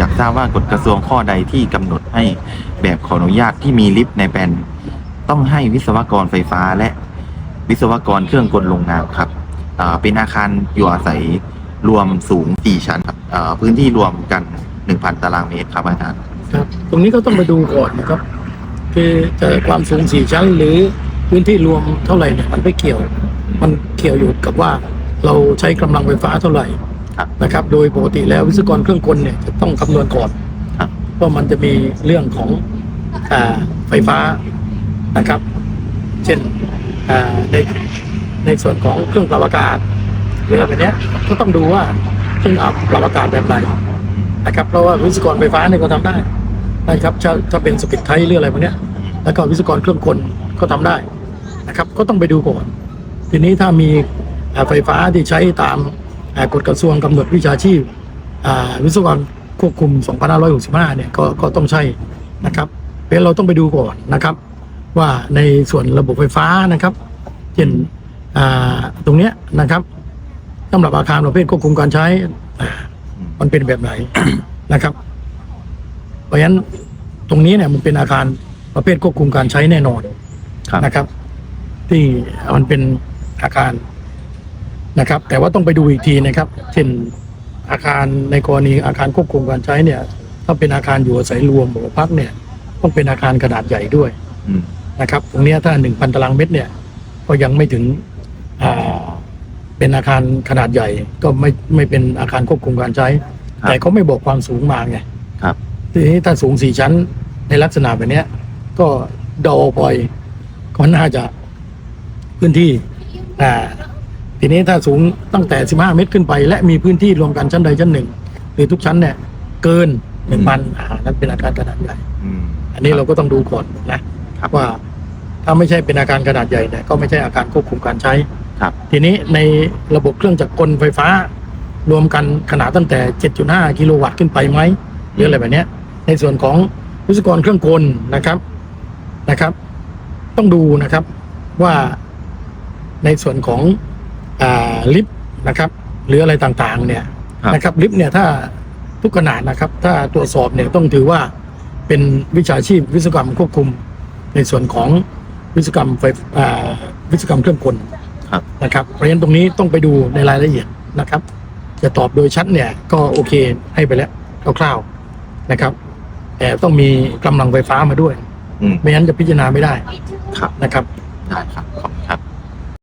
อยากทราบว่ากฎกระทรวงข้อใดที่กำหนดให้แบบขออนุญาตที่มีลิฟต์ในแบรนด์ต้องให้วิศวกรไฟฟ้าและวิศวกรเครื่องกลโรงงานครับเป็นอาคารอยู่อาศัยรวมสูง 4 ชั้นครับพื้นที่รวมกัน 1,000 ตารางเมตรครับอาจารย์ครับตรงนี้ก็ต้องไปดูก่อนนะครับ คือจะความสูงสี่ชั้นหรือพื้นที่รวมเท่าไหร่เนี่ยมันไม่เกี่ยว มันเกี่ยวอยู่กับว่าเราใช้กำลังไฟฟ้าเท่าไหร่ นะครับ โดยปกติแล้ววิศวกรเครื่องกลเนี่ยจะต้องคำนวณก่อนครับเพราะมันจะมีเรื่องของอาไฟฟ้านะครับ เช่นอ่าในในส่วนของเครื่องปรับอากาศหรืออะไรแบบเนี้ยก็ต้องดูว่าเครื่องปรับอากาศแบบไหนนะครับ เพราะว่าวิศวกรไฟฟ้าเนี่ยก็ทำได้นะครับถ้าถ้าเป็นสปิดไทยหรืออะไรพวกเนี้ยแล้วก็วิศวกรเครื่องกลก็ทำได้นะครับ ก็ต้องไปดูก่อน ทีนี้ถ้ามีอ่าไฟฟ้าที่ใช้ตามอ่า กฎกระทรวงกำหนดวิชาชีพวิศวกรควบคุม 2565 เนี่ยก็ก็ต้องใช่นะครับเพราะฉะนั้นเราต้องไปดูก่อนนะครับ ว่าในส่วนระบบไฟฟ้านะครับเช่นตรงเนี้ยนะครับสำหรับอาคารประเภทควบคุมการใช้มันเป็นแบบไหนนะครับ เพราะฉะนั้นตรงนี้เนี่ยมันเป็นอาคารประเภทควบคุมการใช้แน่นอนนะครับ ที่มันเป็นอาคาร นะครับ แต่ว่าต้องไปดูอีกทีนะครับ เช่นอาคารในกรณีอาคารควบคุมการใช้เนี่ยถ้าเป็นอาคารอยู่อาศัยรวมหอพักเนี่ย ต้องเป็นอาคารขนาดใหญ่ด้วยอืมนะครับ ตรงเนี้ยถ้าหนึ่งพันตารางเมตรเนี่ย ก็ยังไม่ถึงอ่าเป็นอาคารขนาดใหญ่ ก็ไม่ไม่เป็นอาคารควบคุมการใช้ แต่เขาไม่บอกความสูงมาไงครับทีนี้ถ้าสูงสี่ชั้นในลักษณะแบบเนี้ยก็เดาปล่อยก็น่าจะพื้นที่อ่า ทีนี้ถ้าสูงตั้งแต่ 15 เมตรขึ้นไป และมีพื้นที่รวมกันชั้นใดชั้นหนึ่ง หรือทุกชั้นเนี่ยเกินหนึ่งพันอ่านั่นเป็นอาคารขนาดใหญ่อืมอันนี้เราก็ต้องดูก่อนนะครับว่าถ้าไม่ใช่เป็นอาคารขนาดใหญ่เนี่ยก็ไม่ใช่อาคารควบคุมการใช้ ครับทีนี้ในระบบเครื่องจักรกลไฟฟ้า รวมกันขนาดตั้งแต่ 7.5 กิโลวัตต์ขึ้นไปไหมหรืออะไรแบบเนี้ย ในส่วนของวิศวกรเครื่องกลนะครับนะครับ ต้องดูนะครับว่าในส่วนของอ่า ลิฟต์นะครับหรืออะไรต่างๆเนี่ยครับนะครับลิฟต์เนี่ยถ้าทุกขนาดนะครับ ถ้าตรวจสอบเนี่ยต้องถือว่าเป็นวิชาชีพวิศวกรรมควบคุมในส่วนของวิศวกรรมไฟอ่าวิศวกรรมเครื่องกลครับนะครับเพราะฉะนั้นตรงนี้ต้องไปดูในรายละเอียดนะครับ จะตอบโดยชัดเนี่ยก็โอเคให้ไปแล้วคร่าวๆนะครับ แต่ต้องมีกำลังไฟฟ้ามาด้วยอืมไม่งั้นจะพิจารณาไม่ได้ครับนะครับได้ครับขอบคุณครับ